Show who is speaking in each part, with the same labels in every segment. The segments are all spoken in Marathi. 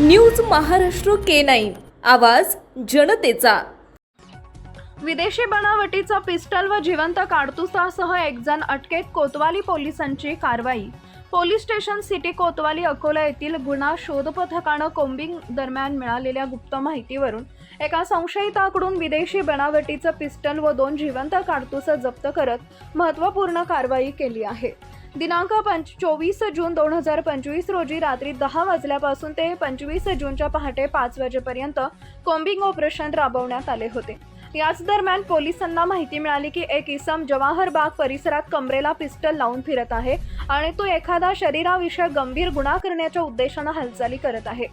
Speaker 1: News Maharashtra K nine. आवाज जनतेचा.
Speaker 2: विदेशी बनावटीचा पिस्टल व जिवंत काडतुसासह एक जण अटकेत कोतवाली पोलिसांची कारवाई. Police station city Kotwali Akola येथील गुन्हा शोध पथकानं कोम्बिंग दरम्यान मिळालेल्या गुप्त माहितीवरून एका संशयिताकडून विदेशी बनावटीचं पिस्टल व दोन जिवंत काडतुसं जप्त करत महत्त्वपूर्ण कारवाई केली आहे. दिनांक पंच चोवीस जून दोन हजार पंचवीस रोजी रात्री दहा वाजल्यापासून ते पंचवीस जूनच्या पहाटे पाच वाजेपर्यंत कोम्बिंग ऑपरेशन राबवण्यात आले होते. याच दरम्यान पोलिसांना माहिती मिळाली की एक इसम जवाहर बाग परिसरात कमरेला पिस्टल लावून फिरत आहे आणि तो एखादा शरीराविषयक गंभीर गुन्हा करण्याच्या उद्देशानं हालचाली करत आहे.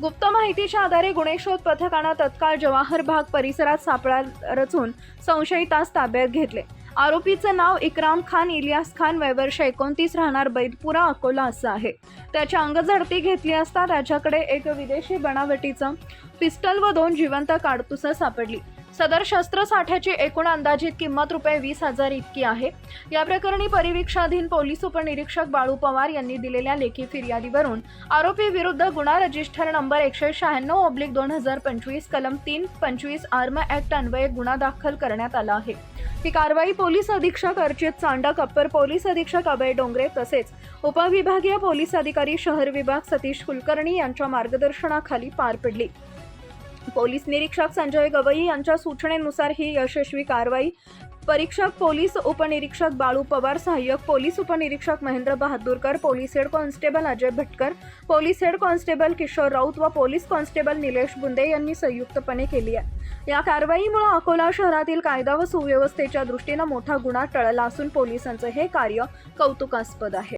Speaker 2: गुप्त माहितीच्या आधारे गुन्हेशोध पथकानं तत्काळ जवाहर बाग परिसरात सापळा रचून संशयितास ताब्यात घेतले. आरोपीचं नाव इक्राम खान इलियास खान वैवर्ष एकोणतीस राहणार बैदपुरा अकोला असं आहे. त्याच्या अंगझडती घेतली असता त्याच्याकडे एक विदेशी बनावटीचं पिस्टल व दोन जिवंत काडतुसं सापडली. सदर शस्त्रसाठ्याची एकूण अंदाजित किंमत रुपये वीस हजार इतकी आहे. या प्रकरणी परिवीक्षाधीन पोलीस उपनिरीक्षक बाळू पवार यांनी दिलेल्या लेखी फिर्यादीवरून आरोपी विरुद्ध गुन्हा रजिस्टर नंबर एकशे शहाण्णव ऑब्लिक दोन हजार पंचवीस कलम तीन पंचवीस आर्म ऍक्ट अन्वये गुन्हा दाखल करण्यात आला आहे. ही कारवाई पोलीस अधीक्षक अर्चित चांडक अप्पर पोलीस अधीक्षक अभय डोंगरे तसेच उपविभागीय पोलीस अधिकारी शहर विभाग सतीश कुलकर्णी यांच्या मार्गदर्शनाखाली पार पडली. पोलीस निरीक्षक संजय गवई यांच्या सूचनेनुसार ही यशस्वी कारवाई. परीक्षक पोलीस उपनिरीक्षक बाळू पवार सहाय्यक पोलीस उपनिरीक्षक Mahendra Bahadurkar police head constable Ajay Bhatkar police head constable Kishor Raut व पोलीस कॉन्स्टेबल निलेश बुंदे यांनी संयुक्तपणे केली आहे. या कारवाईमुळे अकोला शहरातील कायदा व सुव्यवस्थेच्या दृष्टीनं मोठा गुन्हा टळला असून पोलिसांचं हे कार्य कौतुकास्पद आहे.